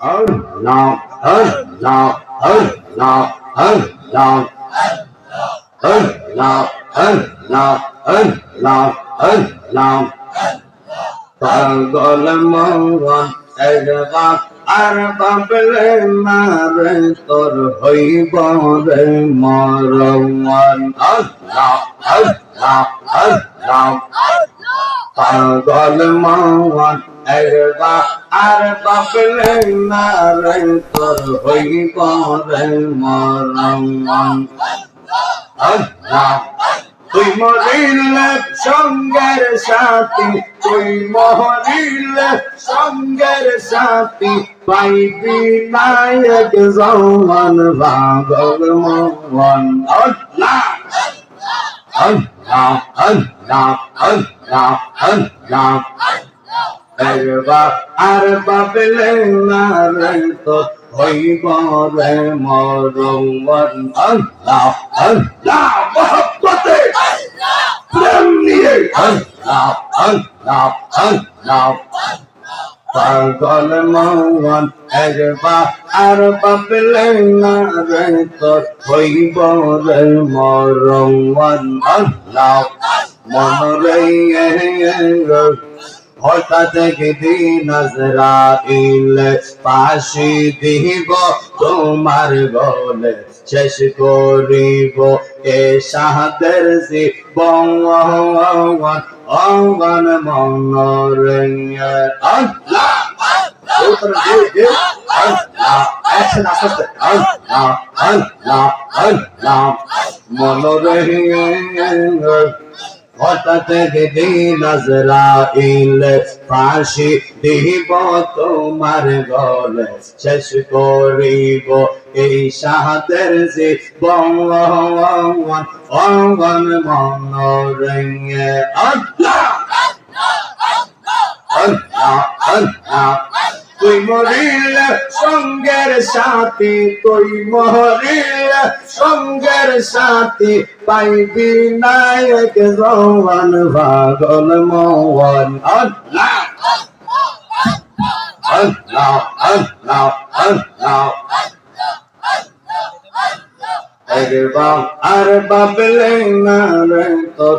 Allah, Allah, Allah, Allah. Allah, Allah, Allah, Allah. পাগল মন একবার আর পাবলে মারে তোর হইব রে মরমান আল্লাহ আল্লাহ আল্লাহ। পাগল মন একবার আর পাবলে মারে তোর হইব রে মরমান আল্লাহ। তুই মরিলে সঙ্গের সাথী, তুই মরিলে সঙ্গের সাথী, পাইবি নায়ক জমান ভাগল মন আল্লাহ আল্লাহ আল্লাহ আল্লাহ আল্লাহ। আর বাবলে না তো হইব রে মরমন আল্লাহ আল্লাহ, মহব্বতে। প্রেম নিয়ে। আল্লাহ আল্লাহ আল্লাহ। পাগল মন একবার আর বাবলে না রে তো হইব রে আল্লাহ মন রে হঠাৎ গেদি নজরাইল পাশি দিব তোমার গলে শেষ করিব এ সাহাদের সি অঙ্গন মনোরঞ্জন আল্লাহ হঠাৎ গেদি নজরাইল, ফাঁসি দিব তোমার গলে। শেষ করিব এই সাহাতের যে বঙ্গন আল্লাহ আল্লাহ। তুই মরিলে সঙ্গের সাথী, তুই মরিলে সঙ্গের সাথে পাইবি নায়ক জওয়ান ভাগল মোহন। আল্লাহ আল্লাহ আল্লাহ আল্লাহ। আর বাবলে না রে তোর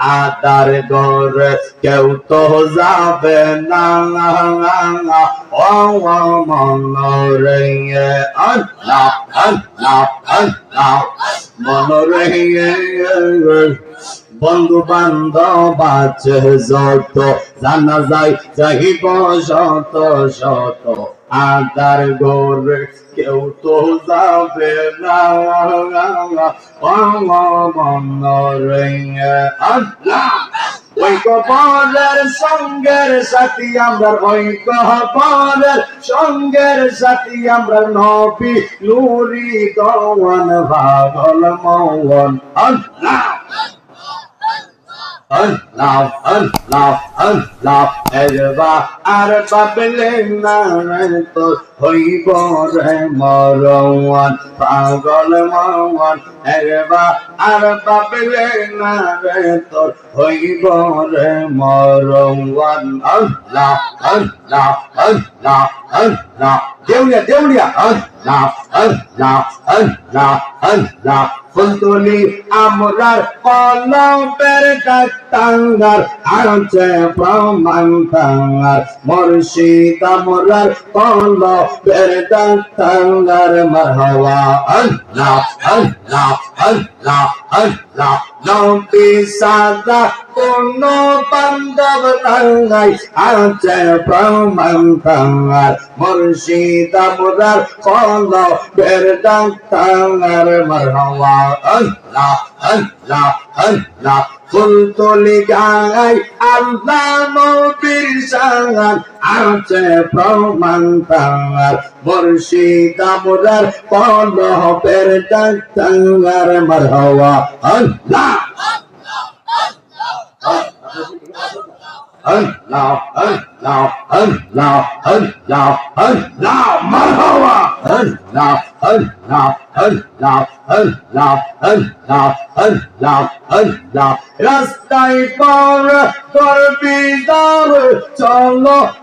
আদার ঘর কেউ তো যাবে না। ও মন রে আল্লাহ আল্লাহ আল্লাহ, মন রে বন্ধু বান্ধব আছে যত, জানা যায়, যাইব শত শত আদার গোরে কেউ তো যাবে না। রে আল্লাহ। ওই কপালের সঙ্গের সাথী আমরা কপালের সঙ্গের সাথী আমরা নবী নুরি দওয়ান ভাগল মৌন আল্লাহ। আল্লাহ আল্লাহ আল্লাহ এরবা আর পাবলে না রে তো হইব রে মরওয়ান পাগল মওয়ান এরবা আর পাবলে না রে তো হইব রে মরওয়ান আল্লাহ আল্লাহ আল্লাহ আল্লাহ দেউলিয়া দেউলিয়া আল্লাহ আল্লাহ আল্লাহ আল্লাহ ফুলতুলি আমরার কলবের ডাক্তার আছে প্রমাণ তাঙ্গার মুর্শিদ আমরার কলবের ডাক্তার মারহাওয়া আল্লাহ আল্লাহ আল্লাহ আল্লাহ নবী সাদা কোন বান্ধব নাই আছে প্রমাণ তাঙ্গার মুর্শিদ আমরার কলবের ডাক্তার মারহাওয়া আল্লাহ আল্লাহ আল্লাহ ফুল তুলি গাই আল্লাহ নবীর সাঙ্গান আছে প্রমাণ তার মুর্শিদ আমরার কলবের ডাক্তার মারহাওয়া Allah Allah, Allah, Allah, Allah, Allah. রাস্তায়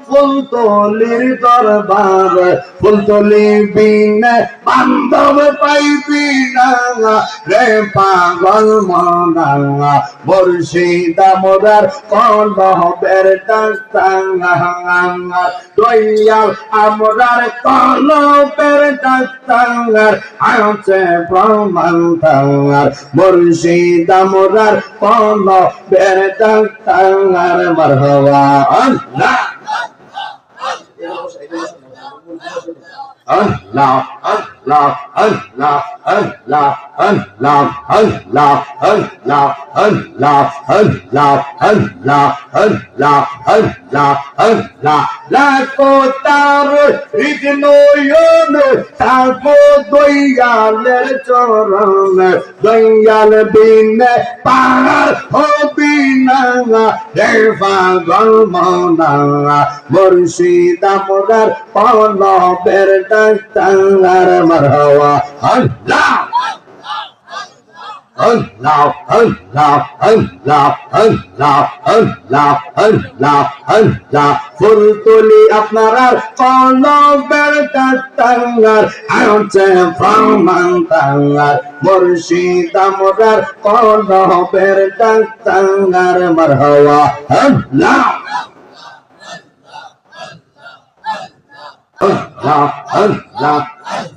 ফুলতলির দরবার। ফুলতলি বিনে বান্ধব পাইবি না, রে পাগল মনা। মুর্শিদ মোরার কলবের ডাক্তার, দয়াল আমরার কলবের ডাক্তার। তাঙ্গার আছে প্রমাণ তাঙ্গার মুর্শিদ আমরার কোন বের তাঙ্গার মারহাবা। আল্লাহ। আল্লাহ আল্লাহ। দয়ালের চরণ দয়াল বিনে পার হবি না দেবাগল মনা মুর্শিদ আমরার পলবের ডাক্তার মারহাওয়া Allah Allah, Allah, Allah, Allah, Allah, Allah, Allah, ফুলতুলি আপনার কলবের ডাক্তার আছে প্রমাণ তাঙ্গার মুর্শিদ আমরার কলবের ডাক্তার মারহাওয়া Allah Allah, Allah, Allah,